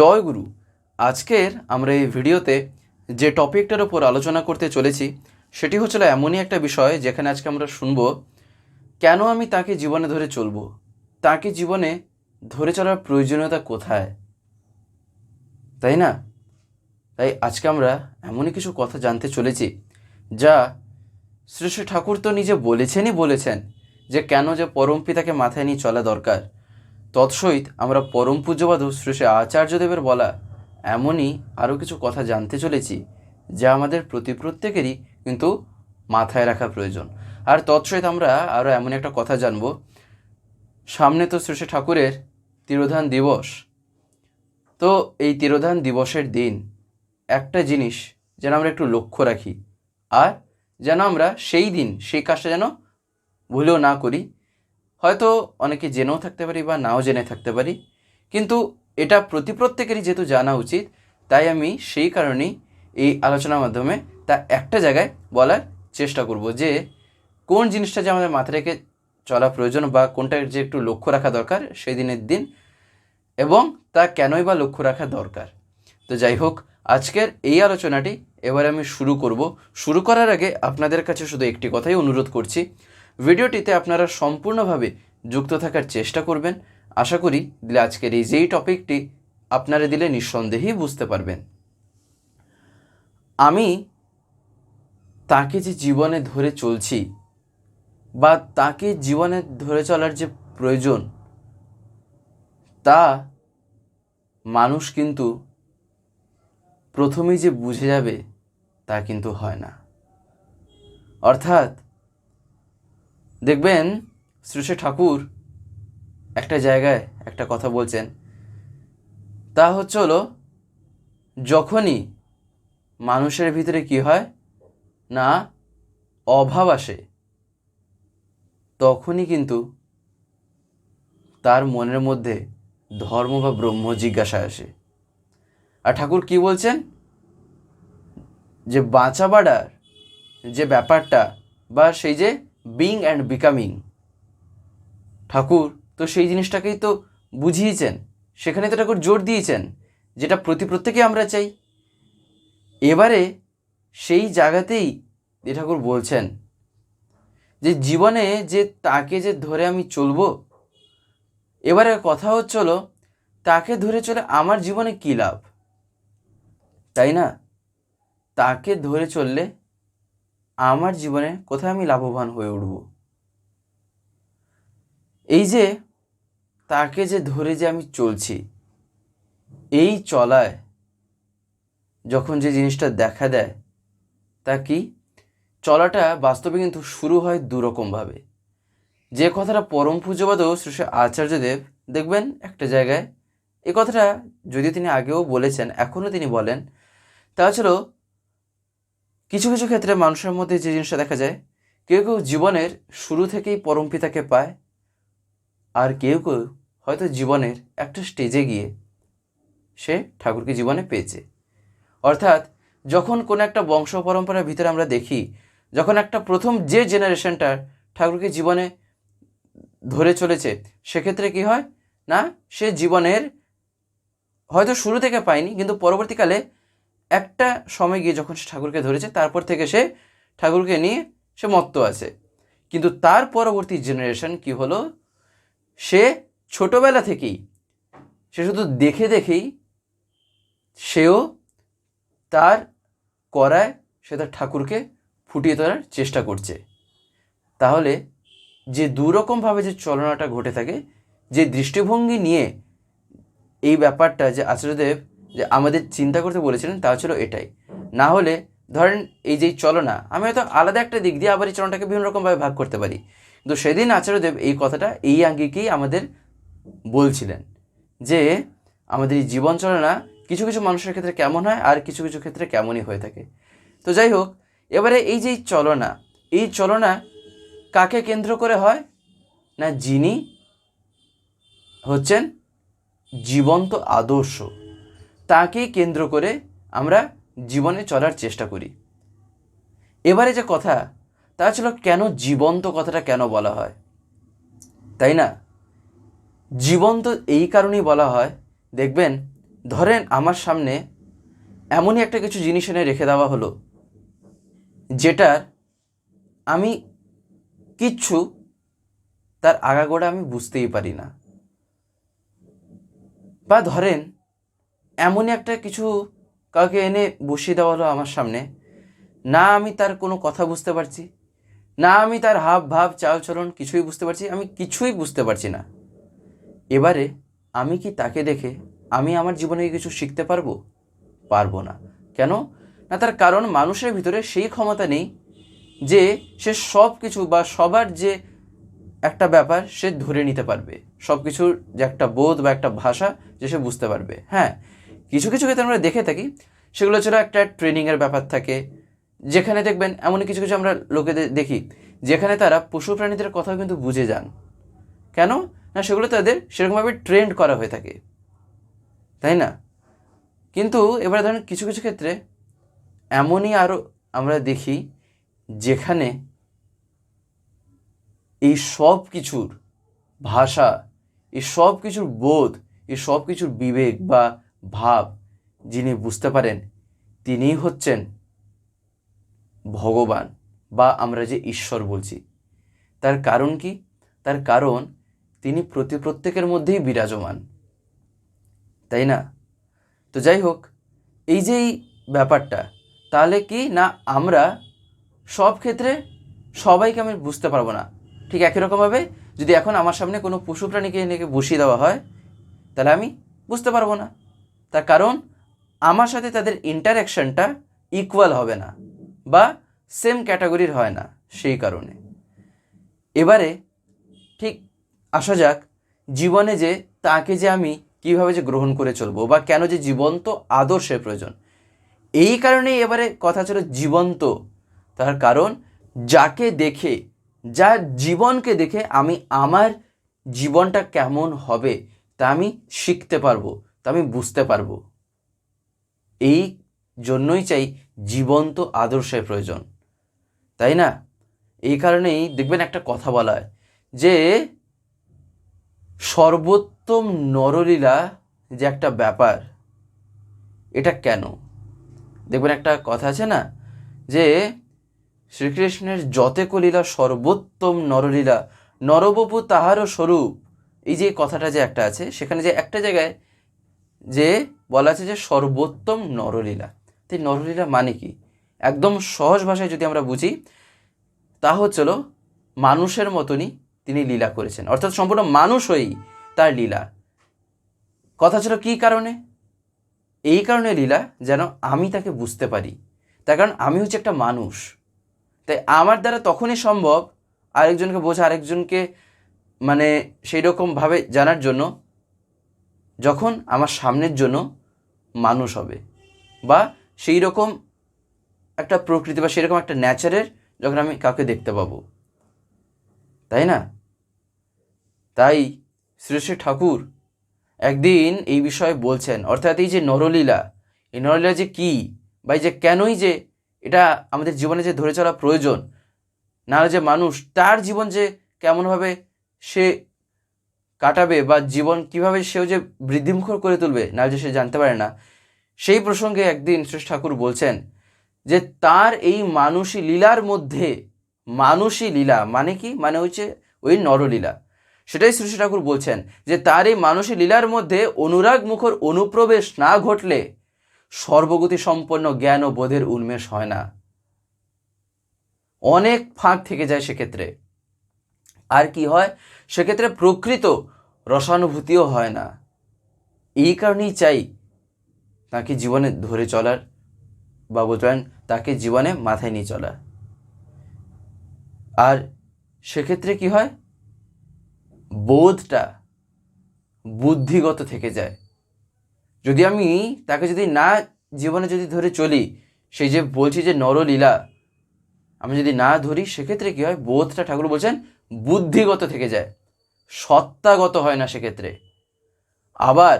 জয় গুরু। আজকের আমরা এই ভিডিওতে যে টপিকটার ওপর আলোচনা করতে চলেছি, সেটি হচ্ছিল এমনই একটা বিষয় যেখানে আজকে আমরা শুনব, কেন আমি তাকে জীবনে ধরে চলবো? তাকে জীবনে ধরে চলার প্রয়োজনীয়তা কোথায়? তাই না? তাই আজকে আমরা এমনই কিছু কথা জানতে চলেছি, যা শ্রী শ্রী ঠাকুর তো নিজে বলেছেনই বলেছেন যে কেন যে পরম পিতাকে মাথায় নিয়ে চলা দরকার। তৎসহিত আমরা পরম পূজ্যবাদ শ্রী শ্রী আচার্যদেবের বলা এমনই আরও কিছু কথা জানতে চলেছি, যা আমাদের প্রতি প্রত্যেকেরই কিন্তু মাথায় রাখা প্রয়োজন। আর তৎসহিত আমরা আরও এমন একটা কথা জানব। সামনে তো শ্রী শ্রী ঠাকুরের তিরোধান দিবস। তো এই তিরোধান দিবসের দিন একটা জিনিস যেন আমরা একটু লক্ষ্য রাখি, আর যেন আমরা সেই দিন, সেই কাজটা যেন ভুলেও না করি হয়তো অনেকে জেনেও থাকতে পারি বা নাও জেনে থাকতে পারি, কিন্তু এটা প্রতি প্রত্যেকেরই যেহেতু জানা উচিত, তাই আমি সেই কারণেই এই আলোচনার মাধ্যমে তা একটা জায়গায় বলার চেষ্টা করব যে কোন জিনিসটা যে আমাদের মাথায় রেখে চলা প্রয়োজন বা কোনটা যে একটু লক্ষ্য রাখা দরকার সেই দিনের দিন এবং তা কেনই বা লক্ষ্য রাখা দরকার। তো যাই হোক, আজকের এই আলোচনাটি এবার আমি শুরু করব। শুরু করার আগে আপনাদের কাছে শুধু একটি কথাই অনুরোধ করছি ভিডিওটিতে আপনারা সম্পূর্ণভাবে যুক্ত থাকার চেষ্টা করবেন। আশা করি দিলে আজকের এই যেই টপিকটি আপনারা দিলে নিঃসন্দেহেই বুঝতে পারবেন। আমি তাকে যে জীবনে ধরে চলছি বা তাকে জীবনে ধরে চলার যে প্রয়োজন, তা মানুষ কিন্তু প্রথমেই যে বুঝে যাবে তা কিন্তু হয় না। অর্থাৎ দেখবেন শ্রী শ্রী ঠাকুর একটা জায়গায় একটা কথা বলছেন। তা হচ্ছে হলো, যখনই মানুষের ভিতরে কি হয় না অভাব আসে, তখনই কিন্তু তার মনের মধ্যে ধর্ম বা ব্রহ্ম জিজ্ঞাসা আসে। আর ঠাকুর কি বলছেন? যে বাঁচা বাড়ার যে ব্যাপারটা বা সেই যে বিং অ্যান্ড বিকামিং ঠাকুর তো সেই জিনিসটাকেই তো বুঝিয়েছেন। সেখানে তো ঠাকুর জোর দিয়েছেন, যেটা প্রতি প্রত্যেকে আমরা চাই। এবারে সেই জায়গাতেই এ ঠাকুর বলছেন যে, জীবনে যে তাকে যে ধরে আমি চলবো, এবারে কথা হচ্ছিল তাকে ধরে চলে আমার জীবনে কী লাভ? তাই না? তাকে ধরে চললে আমার জীবনে কোথায় আমি লাভবান হয়ে উঠব? এই যে, তাকে যে ধরে যে আমি চলছি, এই চলায় যখন যে জিনিসটা দেখা দেয়, তা কি? চলাটা বাস্তবে কিন্তু শুরু হয় দুরকমভাবে। যে কথাটা পরম পূজ্যবাদ শ্রী আচার্যদেব, দেখবেন একটা জায়গায়, এ কথাটা যদিও তিনি আগেও বলেছেন, এখনও তিনি বলেন, তা ছিল কিছু কিছু ক্ষেত্রে মানুষের মধ্যে যে জিনিসটা দেখা যায়, কেউ কেউ জীবনের শুরু থেকেই পরম পিতাকে পায়, আর কেউ কেউ হয়তো জীবনের একটা স্টেজে গিয়ে সে ঠাকুরকে জীবনে পেয়েছে। অর্থাৎ যখন কোনো একটা বংশ পরম্পরার ভিতরে আমরা দেখি, যখন একটা প্রথম যে জেনারেশনটার ঠাকুরকে জীবনে ধরে চলেছে, সেক্ষেত্রে কি হয়? না, সে জীবনের হয়তো শুরু থেকে পায়নি, কিন্তু পরবর্তীকালে একটা সময় গিয়ে যখন সে ঠাকুরকে ধরেছে, তারপর থেকে সে ঠাকুরকে নিয়ে সে মত্ত আছে। কিন্তু তার পরবর্তী জেনারেশন কি হলো? সে ছোটোবেলা থেকেই, সে শুধু দেখে দেখেই সেও তার করায় সে তার ঠাকুরকে ফুটিয়ে তোলার চেষ্টা করছে। তাহলে যে দুরকমভাবে যে চলনাটা ঘটে থাকে, যে দৃষ্টিভঙ্গি নিয়ে এই ব্যাপারটা যে আচার্যদেব যে আমাদের চিন্তা করতে বলেছিলেন তা ছিল এটাই। না হলে ধরেন এই যেই চলনা আমি হয়তো আলাদা একটা দিক দিয়ে আবার এই চলনটাকে বিভিন্ন রকমভাবে ভাগ করতে পারি। কিন্তু সেদিন আচার্যদেব এই কথাটা এই আঙ্গিকেই আমাদের বলছিলেন যে আমাদের এই জীবন চলনা কিছু কিছু মানুষের ক্ষেত্রে কেমন হয় আর কিছু কিছু ক্ষেত্রে কেমনই হয়ে থাকে। তো যাই হোক, এবারে এই যে চলনা, এই চলনা কাকে কেন্দ্র করে হয়? না, যিনি হচ্ছেন জীবন্ত আদর্শ। তাকেই কেন্দ্র করে আমরা জীবনে চলার চেষ্টা করি। এবারে যে কথা, তা ছিল কেন জীবন্ত কথাটা কেন বলা হয়? তাই না? জীবন্ত এই কারণেই বলা হয়, দেখবেন, ধরেন আমার সামনে এমনই একটা কিছু জিনিস এনে রেখে দেওয়া হলো, যেটার আমি কিচ্ছু তার আগাগোড়া আমি বুঝতেই পারি না। বা ধরেন এমনই একটা কিছু কাউকে এনে বসিয়ে দেওয়া হলো আমার সামনে। না আমি তার কোনো কথা বুঝতে পারছি, না আমি তার হাব ভাব চালচলন কিছুই বুঝতে পারছি, আমি কিছুই বুঝতে পারছি না। এবারে আমি কি তাকে দেখে আমি আমার জীবনে কিছু শিখতে পারব? পারব না। কেন? না তার কারণ মানুষের ভিতরে সেই ক্ষমতা নেই যে সে সব কিছু বা সবার যে একটা ব্যাপার সে ধরে নিতে পারবে। সব কিছুর যে একটা বোধ বা একটা ভাষা যে সে বুঝতে পারবে। হ্যাঁ কিছু কিছু ক্ষেত্রে আমরা দেখে থাকি, সেগুলো ছিল একটা ট্রেনিংয়ের ব্যাপার থাকে। যেখানে দেখবেন এমনই কিছু কিছু আমরা লোকেদের দেখি, যেখানে তারা পশু প্রাণীদের কথাও কিন্তু বুঝে যান। কেন? না, সেগুলো তাদের সেরকমভাবে ট্রেন্ড করা হয়ে থাকে। তাই না? কিন্তু এবার ধরেন কিছু কিছু ক্ষেত্রে এমনই আরও আমরা দেখি, যেখানে এই সব কিছুর ভাষা, এই সব কিছুর বোধ, এই সব কিছুর বিবেক বা ভাব যিনি বুঝতে পারেন, তিনিই হচ্ছেন ভগবান বা আমরা যে ঈশ্বর বলছি। তার কারণ কি? তার কারণ তিনি প্রতি প্রত্যেকের মধ্যেই বিরাজমান। তাই না? তো যাই হোক, এই যে এই ব্যাপারটা, তাহলে কি না আমরা সব ক্ষেত্রে সবাইকে আমি বুঝতে পারব না? ঠিক একই রকমভাবে যদি এখন আমার সামনে কোনো পশু প্রাণীকে এনে বসিয়ে দেওয়া হয়, তাহলে আমি বুঝতে পারব না। তার কারণ আমার সাথে তাদের ইন্টারাকশনটা ইকুয়াল হবে না বা সেম ক্যাটাগরির হয় না সেই কারণে। এবারে ঠিক আসা যাক জীবনে যে তাকে যে আমি কীভাবে যে গ্রহণ করে চলবো বা কেন যে জীবন্ত আদর্শের প্রয়োজন, এই কারণেই এবারে কথা ছিল জীবন্ত। তার কারণ যাকে দেখে যার জীবনকে দেখে আমি আমার জীবনটা কেমন হবে তা আমি শিখতে পারব। তা আমি বুঝতে পারব। এই জন্যই চাই জীবন্ত আদর্শের প্রয়োজন। তাই না? এই কারণেই দেখবেন একটা কথা বলা হয় যে, সর্বোত্তম নরলীলা যে একটা ব্যাপার, এটা কেন? দেখবেন একটা কথা আছে না যে, শ্রীকৃষ্ণের যতে কলীলা সর্বোত্তম নরলীলা, নরবপু তাহারও স্বরূপ, এই যে কথাটা যে একটা আছে, সেখানে যে একটা জায়গায় যে বলা আছে যে সর্বোত্তম নরলীলা। তো নরলীলা মানে কি? একদম সহজ ভাষায় যদি আমরা বুঝি, তা হচ্ছিল মানুষের মতনই তিনি লীলা করেছেন। অর্থাৎ সম্পূর্ণ মানুষ হয়েই তার লীলা। কথা ছিল কী কারণে? এই কারণে লীলা যেন আমি তাকে বুঝতে পারি। তার কারণ আমি হচ্ছে একটা মানুষ। তাই আমার দ্বারা তখনই সম্ভব আরেকজনকে বোঝা, আরেকজনকে মানে সেই রকমভাবে জানার জন্য যখন আমার সামনের জন্য মানুষ হবে। বা সেই রকম একটা প্রকৃতি বা সেরকম একটা ন্যাচারের যখন আমি কাউকে দেখতে পাবো। তাই না? তাই শ্রী ঠাকুর একদিন এই বিষয়ে বলছেন, অর্থাৎ এই যে নরলীলা, এই নরলীলা যে কী বা এই যে কেনই যে এটা আমাদের জীবনে যে ধরে চলা প্রয়োজন, নাহলে যে মানুষ তার জীবন যে কেমনভাবে সে কাটাবে বা জীবন কীভাবে সেও যে বৃদ্ধিমুখর করে তুলবে না যে সে জানতে পারে না। সেই প্রসঙ্গে একদিন শ্রেষ্ঠ ঠাকুর বলছেন যে, তার এই মানুষী লীলার মধ্যে, মানুষী লীলা মানে কি? মানে হচ্ছে ওই নরলীলা। সেটাই শ্রী ঠাকুর বলছেন যে, তার এই মানুষী লীলার মধ্যে অনুরাগ মুখর অনুপ্রবেশ না ঘটলে সর্বগতি সম্পন্ন জ্ঞান ও বোধের উন্মেষ হয় না। অনেক ফাঁক থেকে যায় সেক্ষেত্রে। আর কি হয়? সেক্ষেত্রে প্রকৃত রসানুভূতিও হয় না। এই কারণেই চাই তাকে জীবনে ধরে চলার বা বলতে পারেন তাকে জীবনে মাথায় নিয়ে চলার। আর সেক্ষেত্রে কি হয়? বোধটা বুদ্ধিগত থেকে যায়। যদি আমি তাকে যদি না জীবনে যদি ধরে চলি, সেই যে বলছি যে নরলীলা, আমি যদি না ধরি, সেক্ষেত্রে কী হয়? বোধটা ঠাকুর বলছেন বুদ্ধিগত থেকে যায়, সত্তাগত হয় না সেক্ষেত্রে। আবার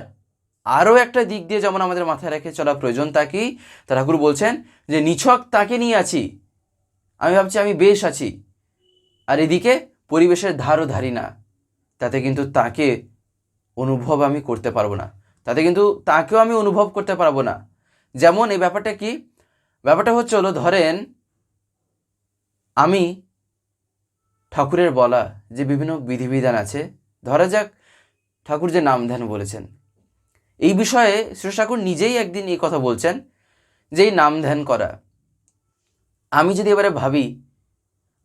আরও একটা দিক দিয়ে যেমন আমাদের মাথায় রেখে চলা প্রয়োজন তা কি? তা ঠাকুর বলছেন যে, নিছক তাকে নিয়ে আছি। আমি ভাবছি আমি বেশ আছি। আর এদিকে পরিবেশের ধারও ধারি না। তাতে কিন্তু তাকে অনুভব আমি করতে পারব না। তাতে কিন্তু তাকেও আমি অনুভব করতে পারব না। যেমন এই ব্যাপারটা কি? ব্যাপারটা হচ্ছে হলো, ধরেন আমি ঠাকুরের বলা যে বিভিন্ন বিধিবিধান আছে, ধরা যাক ঠাকুর যে নাম ধ্যান বলেছেন। এই বিষয়ে শ্রী ঠাকুর নিজেই একদিন এই কথা বলছেন যে এই নাম ধ্যান করা। আমি যদি এবারে ভাবি,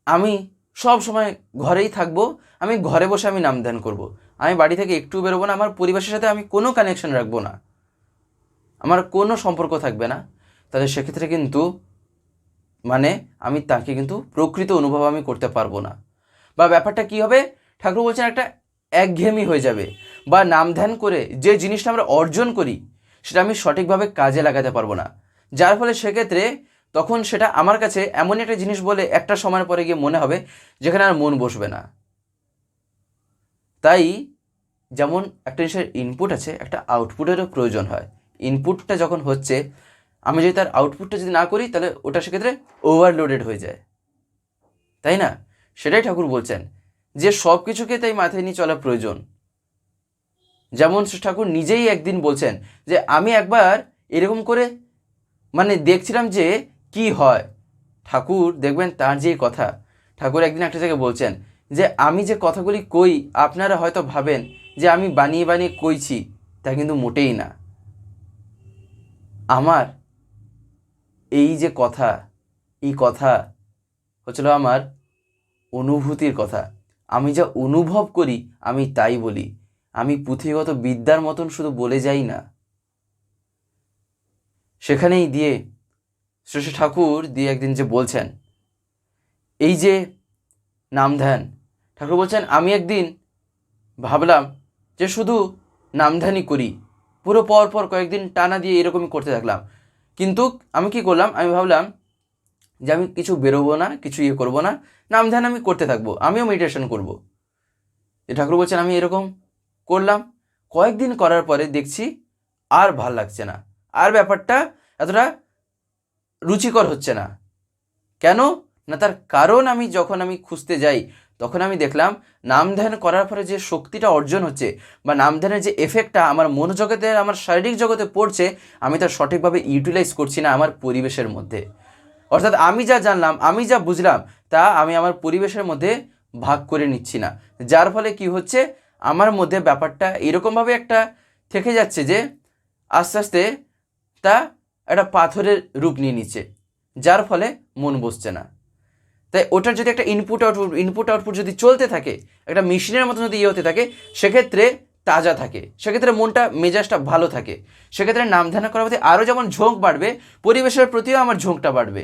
আমি সব সময় ঘরেই থাকব, আমি ঘরে বসে আমি নাম ধ্যান করব। আমি বাড়ি থেকে একটু বেরোবো না, আমার পরিবেশের সাথে আমি কোনো কানেকশন রাখব না। আমার কোনো সম্পর্ক থাকবে না। তাহলে সেক্ষেত্রে কিন্তু মানে আমি তাকে কিন্তু প্রকৃত অনুভব আমি করতে পারব না। বা ব্যাপারটা কি হবে? ঠাকুর বলছেন একটা একঘেয়েমি হয়ে যাবে বা নাম ধ্যান করে যে জিনিসটা আমরা অর্জন করি, সেটা আমি সঠিকভাবে কাজে লাগাতে পারব না। যার ফলে সেক্ষেত্রে তখন সেটা আমার কাছে এমন একটা জিনিস বলে একটা সময়ের পরে গিয়ে মনে হবে যেখানে আর মন বসবে না। তাই যেমন একটা জিনিসের ইনপুট আছে, একটা আউটপুটেরও প্রয়োজন হয়। ইনপুটটা যখন হচ্ছে, আমি যদি তার আউটপুটটা যদি না করি, তাহলে ওটা সেক্ষেত্রে ওভারলোডেড হয়ে যায়। তাই না? সেটাই ঠাকুর বলছেন, যে সব কিছুকে তাই মাথায় নিয়ে চলা প্রয়োজন। যেমন ঠাকুর নিজেই একদিন বলছেন যে, আমি একবার এরকম করে মানে দেখছিলাম যে কি হয়। ঠাকুর দেখবেন তার যে কথা, ঠাকুর একদিন একটা জায়গায় বলছেন যে, আমি যে কথাগুলি কই, আপনারা হয়তো ভাবেন যে, আমি বানিয়ে বানিয়ে কইছি, তা কিন্তু মোটেই না। আমার এই যে কথা, এই কথা হচ্ছিল আমার অনুভূতির কথা। আমি যা অনুভব করি, আমি তাই বলি। আমি পুঁথিগত বিদ্যার মতন শুধু বলে যাই না। সেখানেই দিয়ে শ্রেষ্ঠ ঠাকুর দিয়ে একদিন যে বলছেন, এই যে নাম ধ্যান। ঠাকুর বলছেন, আমি একদিন ভাবলাম যে শুধু নামধানই করি। পুরো পর পর কয়েকদিন টানা দিয়ে এরকমই করতে থাকলাম। কিন্তু আমি কি করলাম? আমি ভাবলাম যে আমি কিছু বেরোবো না, কিছু ইয়ে করব না, নাম ধ্যান আমি করতে থাকব, আমিও মেডিটেশন করব। যে ঠাকুর বলছেন, আমি এরকম করলাম। কয়েকদিন করার পরে দেখছি আর ভালো লাগছে না। আর ব্যাপারটা এতটা রুচিকর হচ্ছে না। কেন? না, তার কারণ আমি যখন আমি খুঁজতে যাই, তখন আমি দেখলাম নাম ধ্যান করার পরে যে শক্তিটা অর্জন হচ্ছে বা নাম ধ্যানের যে এফেক্টটা আমার মন জগতে আমার শারীরিক জগতে পড়ছে, আমি তার সঠিকভাবে ইউটিলাইজ করছি না আমার পরিবেশের মধ্যে। অর্থাৎ আমি যা জানলাম, আমি যা বুঝলাম, তা আমি আমার পরিবেশের মধ্যে ভাগ করে নিচ্ছি না। যার ফলে কি হচ্ছে? আমার মধ্যে ব্যাপারটা এরকমভাবে একটা থেকে যাচ্ছে যে, আস্তে আস্তে তা একটা পাথরের রূপ নিয়ে নিচ্ছে, যার ফলে মন বসছে না। তাই ওটার যদি একটা ইনপুট আউটপুট ইনপুট আউটপুট যদি চলতে থাকে, একটা মেশিনের মতো যদি ইয়ে হতে থাকে, সেক্ষেত্রে তাজা থাকে, সেক্ষেত্রে মনটা, মেজাজটা ভালো থাকে। সেক্ষেত্রে নাম ধ্যান করার প্রতি আরও যেমন ঝোঁক বাড়বে, পরিবেশের প্রতিও আমার ঝোঁকটা বাড়বে।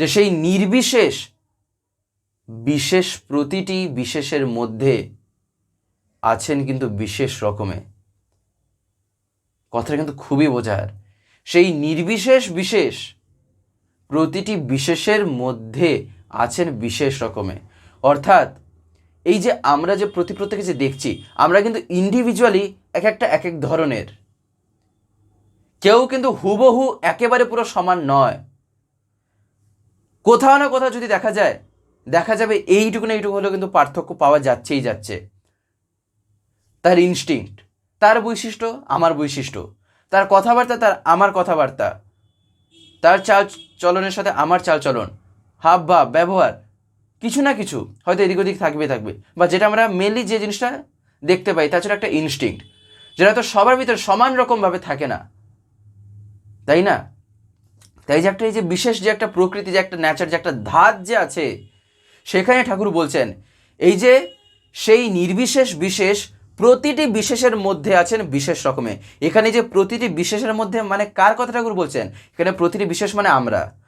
যে সেই নির্বিশেষ, বিশেষ প্রতিটি বিশেষের মধ্যে আছেন কিন্তু বিশেষ রকমে। কথাটা কিন্তু খুবই বোঝার। সেই নির্বিশেষ বিশেষ, প্রতিটি বিশেষের মধ্যে আছেন বিশেষ রকমে। অর্থাৎ এই যে আমরা যে প্রতি প্রত্যেকে যে দেখছি, আমরা কিন্তু ইন্ডিভিজুয়ালি এক একটা, এক এক ধরনের। কেউ কিন্তু হুবহু একেবারে পুরো সমান নয়। কোথাও না কোথাও যদি দেখা যায়, দেখা যাবে এইটুকু না এইটুকু হলেও কিন্তু পার্থক্য পাওয়া যাচ্ছেই যাচ্ছে। তার ইনস্টিংক্ট তার বৈশিষ্ট্য, আমার বৈশিষ্ট্য, তার কথাবার্তা, তার আমার কথাবার্তা, তার চাল চলনের সাথে আমার চাল চলন, হাব ভাব, ব্যবহার, কিছু না কিছু হয়তো এদিক ওদিক থাকবে থাকবে। বা যেটা আমরা মেনলি যে জিনিসটা দেখতে পাই তাছাড়া একটা ইনস্টিংক্ট যেটা তো সবার ভিতরে সমান রকমভাবে থাকে না। তাই না? তাই যে একটা এই যে বিশেষ যে একটা প্রকৃতি, যে একটা ন্যাচার যে একটা ধাত যে আছে, সেখানে ঠাকুর বলছেন, এই যে সেই নির্বিশেষ বিশেষ, প্রতিটি বিশেষের মধ্যে আছেন বিশেষ রকমে। এখানে যে প্রতিটি বিশেষের মধ্যে মানে কার কথা ঠাকুর বলছেন? এখানে প্রতিটি বিশেষ মানে আমরা।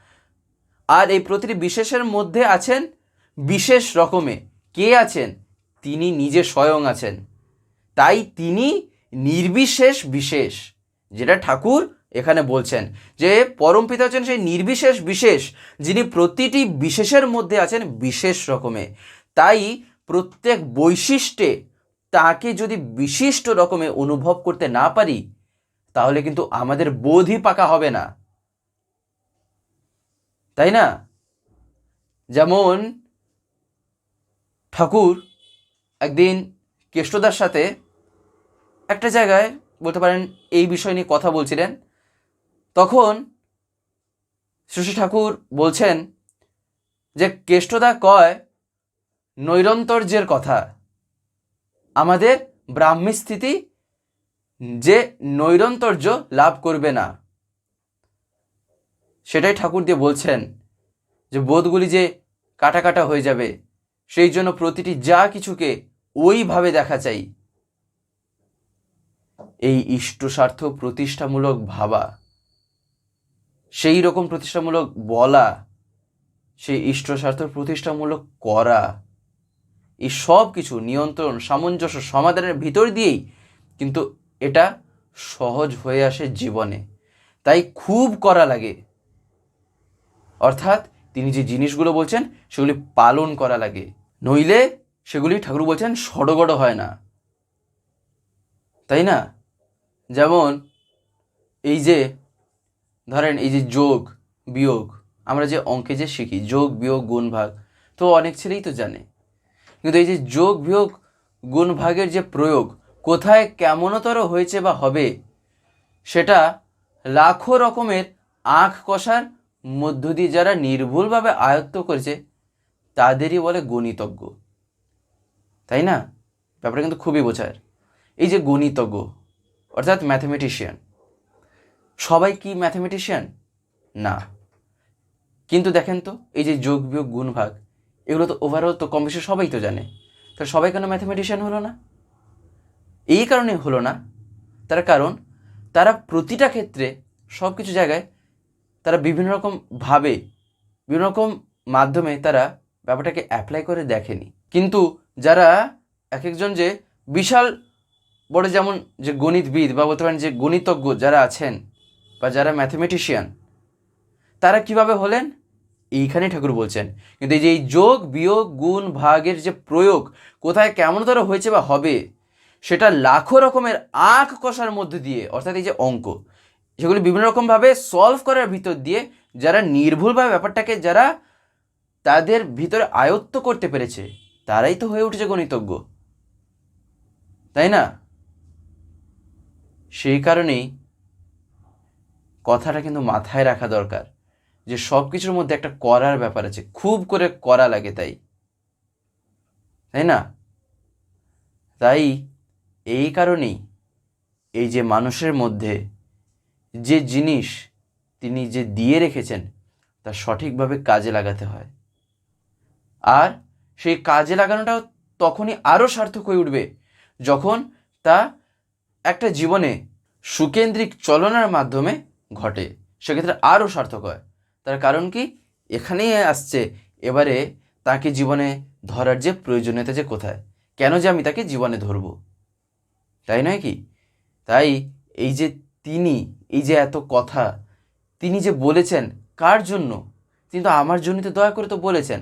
আর এই প্রতিটি বিশেষের মধ্যে আছেন বিশেষ রকমে। কে আছেন? তিনি নিজে স্বয়ং আছেন। তাই তিনি নির্বিশেষ বিশেষ, যেটা ঠাকুর এখানে বলছেন যে পরম পিতা হচ্ছেন সেই নির্বিশেষ বিশেষ, যিনি প্রতিটি বিশেষের মধ্যে আছেন বিশেষ রকমে। তাই প্রত্যেক বৈশিষ্ট্যে তাকে যদি বিশিষ্ট রকমে অনুভব করতে না পারি, তাহলে কিন্তু আমাদের বোধই পাকা হবে না। তাই না? যেমন ঠাকুর একদিন কেষ্টদার সাথে একটা জায়গায় বলতে পারেন এই বিষয় নিয়ে কথা বলছিলেন। তখন শ্রী ঠাকুর বলছেন যে কেষ্টদা কয়, নৈরন্তর্যের কথা। আমাদের ব্রাহ্মী স্থিতি যে নৈরন্তর্য লাভ করবে না। সেটাই ঠাকুর দিয়ে বলছেন যে বোধগুলি যে কাটা কাটা হয়ে যাবে, সেই জন্য প্রতিটি যা কিছুকে ওইভাবে দেখা চাই। এই ইষ্টস্বার্থ প্রতিষ্ঠামূলক ভাবা। সেই রকম প্রতিষ্ঠামূলক বলা, সেই ইষ্টস্বার্থ প্রতিষ্ঠামূলক করা, এই সব কিছু নিয়ন্ত্রণ, সামঞ্জস্য সমাধানের ভিতর দিয়েই কিন্তু এটা সহজ হয়ে আসে জীবনে। তাই খুব করা লাগে। অর্থাৎ তিনি যে জিনিসগুলো বলছেন, সেগুলি পালন করা লাগে। নইলে সেগুলি ঠাকুর বলছেন সড়গড় হয় না। তাই না? যেমন এই যে ধরেন এই যে যোগ, বিয়োগ, আমরা যে অঙ্কে যে শিখি, যোগ, বিয়োগ, গুণ, ভাগ, তো অনেক ছেলেই তো জানে। কিন্তু এই যে যোগ, বিয়োগ, গুণ, ভাগের যে প্রয়োগ, কোথায় কেমনতর হয়েছে বা হবে, সেটা লাখো রকমের আখ কষার মধ্য দিয়ে যারা নির্ভুলভাবে আয়ত্ত করেছে, তাদেরই বলে গণিতজ্ঞ। তাই না? ব্যাপারটা কিন্তু খুবই বোঝার। এই যে গণিতজ্ঞ, অর্থাৎ ম্যাথমেটিশিয়ান সবাই কি ম্যাথমেটিশিয়ান না। কিন্তু দেখেন তো, এই যে যোগ বিয়োগ গুণ ভাগ, এগুলো তো ওভারঅল তো কম বেশি সবাই তো জানে। তো সবাই কেন ম্যাথমেটিশিয়ান হলো না? এই কারণে হলো না। তার কারণ, তারা প্রতিটা ক্ষেত্রে সব কিছু জায়গায় তারা বিভিন্ন রকম ভাবে, বিভিন্ন রকম মাধ্যমে তারা ব্যাপারটাকে অ্যাপ্লাই করে দেখেনি। কিন্তু যারা এক একজন যে বিশাল বড় যেমন যে গণিতবিদ বা বলতে পারেন যে গণিতজ্ঞ যারা আছেন বা যারা ম্যাথমেটিশিয়ান তারা কীভাবে হলেন? এইখানে ঠাকুর বলছেন। কিন্তু এই যে এই যোগ, বিয়োগ, গুণ, ভাগের যে প্রয়োগ, কোথায় কেমন কেমনতর হয়েছে বা হবে, সেটা লাখো রকমের আখ কষার মধ্যে দিয়ে, অর্থাৎ এই যে অঙ্ক, সেগুলি বিভিন্ন রকমভাবে সলভ করার ভিতর দিয়ে যারা নির্ভুলভাবে ব্যাপারটাকে যারা তাদের ভিতরে আয়ত্ত করতে পেরেছে, তারাই তো হয়ে উঠেছে গণিতজ্ঞ। তাই না? সেই কারণেই কথাটা কিন্তু মাথায় রাখা দরকার যে সব কিছুর মধ্যে একটা করার ব্যাপার আছে। খুব করে করা লাগে তাই। তাই না? তাই এই কারণেই এই যে মানুষের মধ্যে যে জিনিস তিনি যে দিয়ে রেখেছেন, তা সঠিকভাবে কাজে লাগাতে হয়। আর সেই কাজে লাগানোটাও তখনই আরও সার্থক হয়ে উঠবে যখন তা একটা জীবনে সুকেন্দ্রিক চলনার মাধ্যমে ঘটে, সেক্ষেত্রে আরও সার্থক হয়। তার কারণ কি? এখানেই আসছে, এবারে তাকে জীবনে ধরার যে প্রয়োজনীয়তা যে কোথায়? কেন যে আমি তাকে জীবনে ধরব? তাই নয় কি? তাই এই যে তিনি, এই যে এত কথা, তিনি যে বলেছেন, কার জন্য? তিনি তো আমার জন্যই তো দয়া করে তো বলেছেন।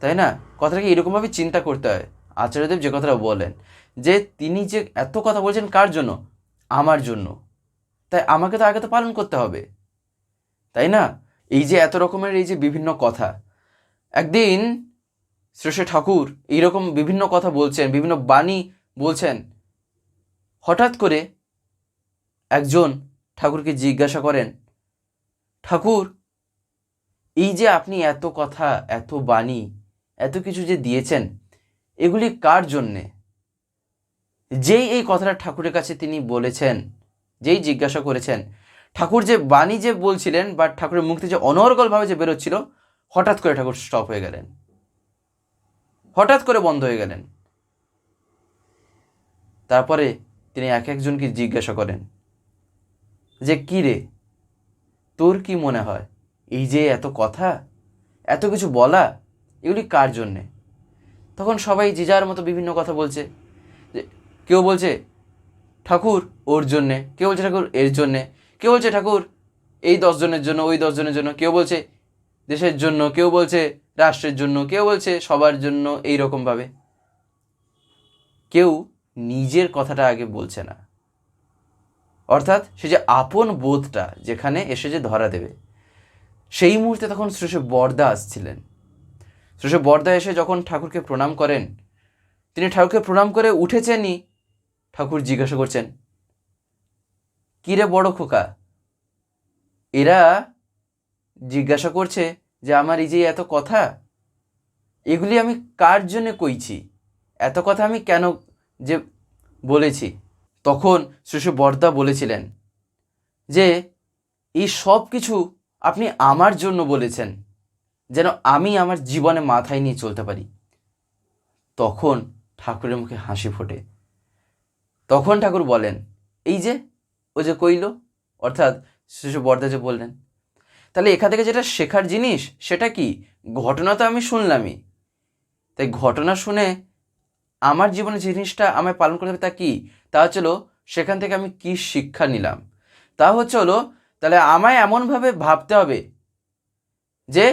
তাই না? কথাটাকে এরকমভাবে চিন্তা করতে হয়। আচার্যদেব যে কথাটা বলেন, যে তিনি যে এত কথা বলছেন কার জন্য? আমার জন্য। তাই আমাকে তো আগে তো পালন করতে হবে। তাই না? এই যে এত রকমের এই যে বিভিন্ন কথা। একদিন শ্রেষ্ঠ ঠাকুর এইরকম বিভিন্ন কথা বলছেন, বিভিন্ন বাণী বলছেন। হঠাৎ করে একজন ঠাকুরকে জিজ্ঞাসা করেন, ঠাকুর, এই যে আপনি এত কথা, এত বাণী, এত কিছু যে দিয়েছেন, এগুলি কার জন্যে? যেই এই কথাটা ঠাকুরের কাছে তিনি বলেছেন যেই জিজ্ঞাসা করেছেন, ঠাকুর যে বাণী যে বলছিলেন বা ঠাকুরের মুক্তি যে অনর্গলভাবে যে বেরোচ্ছিল, হঠাৎ করে ঠাকুর স্টপ হয়ে গেলেন। হঠাৎ করে বন্ধ হয়ে গেলেন। তারপরে তিনি এক একজনকে জিজ্ঞাসা করেন, যে কী রে? তোর কি মনে হয়? এই যে এত কথা, এত কিছু বলা, এগুলি কার জন্যে? তখন সবাই যে যার মতো বিভিন্ন কথা বলছে, যে কেউ বলছে ঠাকুর, ওর জন্যে। কেউ বলছে ঠাকুর, এর জন্যে। কেউ বলছে ঠাকুর, এই দশজনের জন্য, ওই দশজনের জন্য। কেউ বলছে দেশের জন্য, কেউ বলছে রাষ্ট্রের জন্য, কেউ বলছে সবার জন্য এই রকমভাবে কেউ নিজের কথাটা আগে বলছে না। অর্থাৎ সে যে আপন বোধটা যেখানে এসে যে ধরা দেবে, সেই মুহূর্তে তখন শ্রেষ্ঠ বর্দা আসছিলেন। শ্রেষ্ঠ বর্দা এসে যখন ঠাকুরকে প্রণাম করেন, তিনি ঠাকুরকে প্রণাম করে উঠেছেনই ঠাকুর জিজ্ঞাসা করছেন, কিরে বড় খোকা? এরা জিজ্ঞাসা করছে যে আমার এই যে এত কথা, এগুলি আমি কার জন্য কইছি? এত কথা আমি কেন যে বলেছি? তখন শিশু বর্দা বলেছিলেন যে, এই সব কিছু আপনি আমার জন্য বলেছেন, যেন আমি আমার জীবনে মাথায় নিয়ে চলতে পারি। তখন ঠাকুরের মুখে হাসি ফোটে। তখন ঠাকুর বলেন, এই যে, ও যে কইল, অর্থাৎ শিশু বর্দা যে বললেন, তাহলে এখান থেকে যেটা শেখার জিনিস সেটা কি? ঘটনা তো আমি শুনলামই। তাই ঘটনা শুনে আমার জীবনে যে জিনিসটা আমায় পালন করতে হবে তা কী? তা হচ্ছিল সেখান থেকে আমি কি শিক্ষা নিলাম? তা হচ্ছে হলো, তাহলে আমায় এমনভাবে ভাবতে হবে যে,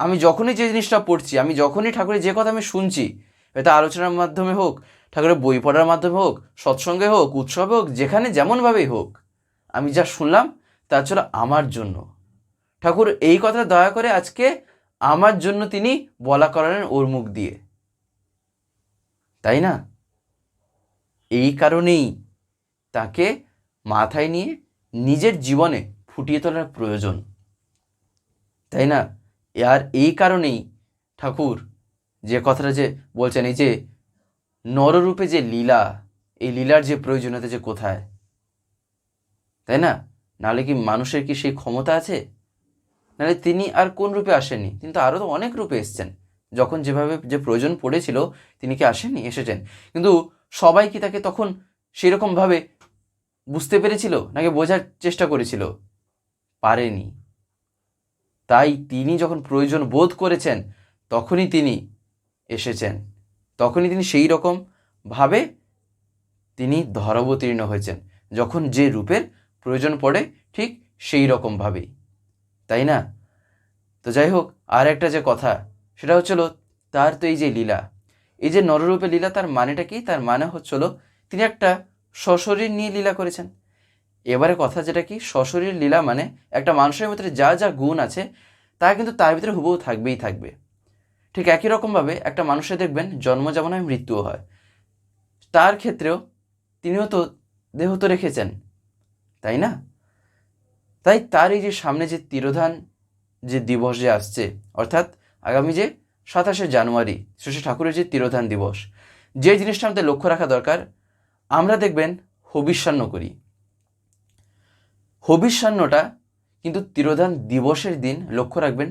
আমি যখনই যে জিনিসটা পড়ছি, আমি যখনই ঠাকুরের যে কথা আমি শুনছি, এটা আলোচনার মাধ্যমে হোক ঠাকুরের বই পড়ার মাধ্যমে হোক, সৎসঙ্গে হোক, উৎসবে হোক, যেখানে যেমনভাবেই হোক, আমি যা শুনলাম তা ছিল আমার জন্য। ঠাকুর এই কথা দয়া করে আজকে আমার জন্য তিনি বলা করালেন ওর মুখ দিয়ে। তাই না? এই কারণেই তাকে মাথায় নিয়ে নিজের জীবনে ফুটিয়ে তোলার প্রয়োজন। তাই না? আর এই কারণেই ঠাকুর যে কথাটা যে বলছেন, এই যে নররূপে যে লীলা, এই লীলার যে প্রয়োজনীয়তা যে কোথায়? তাই না? নাহলে কি মানুষের কি সেই ক্ষমতা আছে? নাহলে তিনি আর কোন রূপে আসেননি? তিনি তো আরও তো অনেক রূপে এসছেন। যখন যেভাবে যে প্রয়োজন পড়েছিল, তিনি কি আসেননি? এসেছেন। কিন্তু সবাই কি তাকে তখন সেরকমভাবে বুঝতে পেরেছিল? নাকি বোঝার চেষ্টা করেছিল? পারেনি। তাই তিনি যখন প্রয়োজন বোধ করেছেন, তখনই তিনি এসেছেন। তখনই তিনি সেই রকম ভাবে তিনি ধরাবতীর্ণ হয়েছেন। যখন যে রূপের প্রয়োজন পড়ে, ঠিক সেই রকমভাবেই তাই না? তো যাই হোক, আর একটা যে কথা, সেটা হচ্ছিল তার তো এই যে লীলা। এই যে নররূপে লীলা, তার মানেটা কি? তার মানে হচ্ছিল তিনি একটা সশরীর নিয়ে লীলা করেছেন। এবারে কথা যেটা কি? সশরীর লীলা মানে একটা মানুষের ভিতরে যা যা গুণ আছে, তা কিন্তু তার ভিতরে হুবহু থাকবেই থাকবে। ঠিক একই রকমভাবে একটা মানুষে দেখবেন জন্ম যেমন হয়, মৃত্যুও হয়। তার ক্ষেত্রেও তিনিও তো দেহ তো রেখেছেন, তাই না? তাই তার এই যে সামনে যে তিরোধান, যে দিবস যে আসছে, অর্থাৎ আগামী যে সাতাশে জানুয়ারি শ্রী ঠাকুরের যে তিরোধান দিবস, যে জিনিসটা আমাদের লক্ষ্য রাখা দরকার, আমরা দেখবেন হবিষ্যান্ন করি। হবিষ্যান্নটা কিন্তু তিরোধান দিবসের দিন লক্ষ্য রাখবেন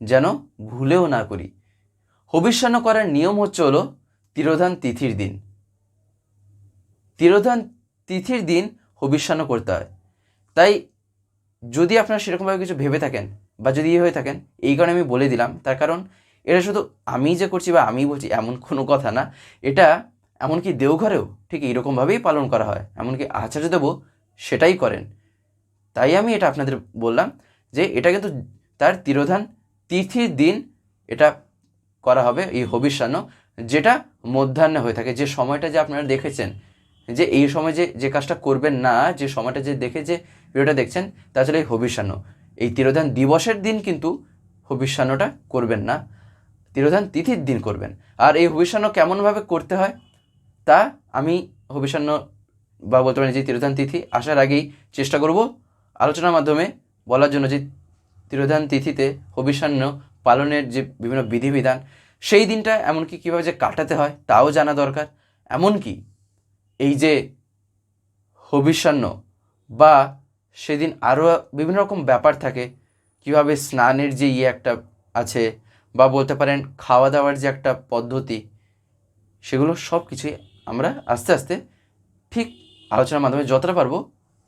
যেন ভুলেও না করি। হবিষ্যান্ন করার নিয়ম হচ্ছে হলো তিরোধান তিথির দিন। তিরোধান তিথির দিন হবিষ্যান্ন করতে হয়। তাই যদি আপনারা সেরকমভাবে কিছু ভেবে থাকেন বা যদি ইয়ে হয়ে থাকেন, এই কারণে আমি বলে দিলাম। তার কারণ এটা শুধু আমি যে করছি বা আমি বলছি এমন কোনো কথা না, এটা এমনকি দেওঘরেও ঠিক এইরকমভাবেই পালন করা হয়। এমনকি আচার্যদেব সেটাই করেন। তাই আমি এটা আপনাদের বললাম যে এটা কিন্তু তার তিরোধান তিথির দিন এটা করা হবে, এই হবিষ্যান্ন, যেটা মধ্যাহ্নে হয়ে থাকে। যে সময়টা যে আপনারা দেখেছেন, যে এই সময় যে যে কাজটা করবেন না, যে সময়টা যে দেখে যে ভিডিওটা দেখছেন তা আসলে এই হবিষ্যান্ন। এই তিরোধান দিবসের দিন কিন্তু হবিষ্যান্নটা করবেন না, তিরোধান তিথির দিন করবেন। আর এই হবিষ্যান্ন কেমনভাবে করতে হয়, তা আমি হবিষ্যান্ন বা বলতে পারেন যে তিরোধান তিথি আসার আগেই চেষ্টা করব আলোচনার মাধ্যমে বলার জন্য যে তিরোধান তিথিতে হবিষ্যান্ন পালনের যে বিভিন্ন বিধিবিধান, সেই দিনটা এমনকি কীভাবে যে কাটাতে হয় তাও জানা দরকার। এমনকি এই যে হবিষ্যান্ন বা সেদিন আরও বিভিন্ন রকম ব্যাপার থাকে, কীভাবে স্নানের যে ইয়ে একটা আছে বা বলতে পারেন খাওয়া দাওয়ার যে একটা পদ্ধতি, সেগুলো সব কিছুই আমরা আস্তে আস্তে ঠিক আলোচনার মাধ্যমে যতটা পারব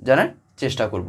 জানার চেষ্টা করব।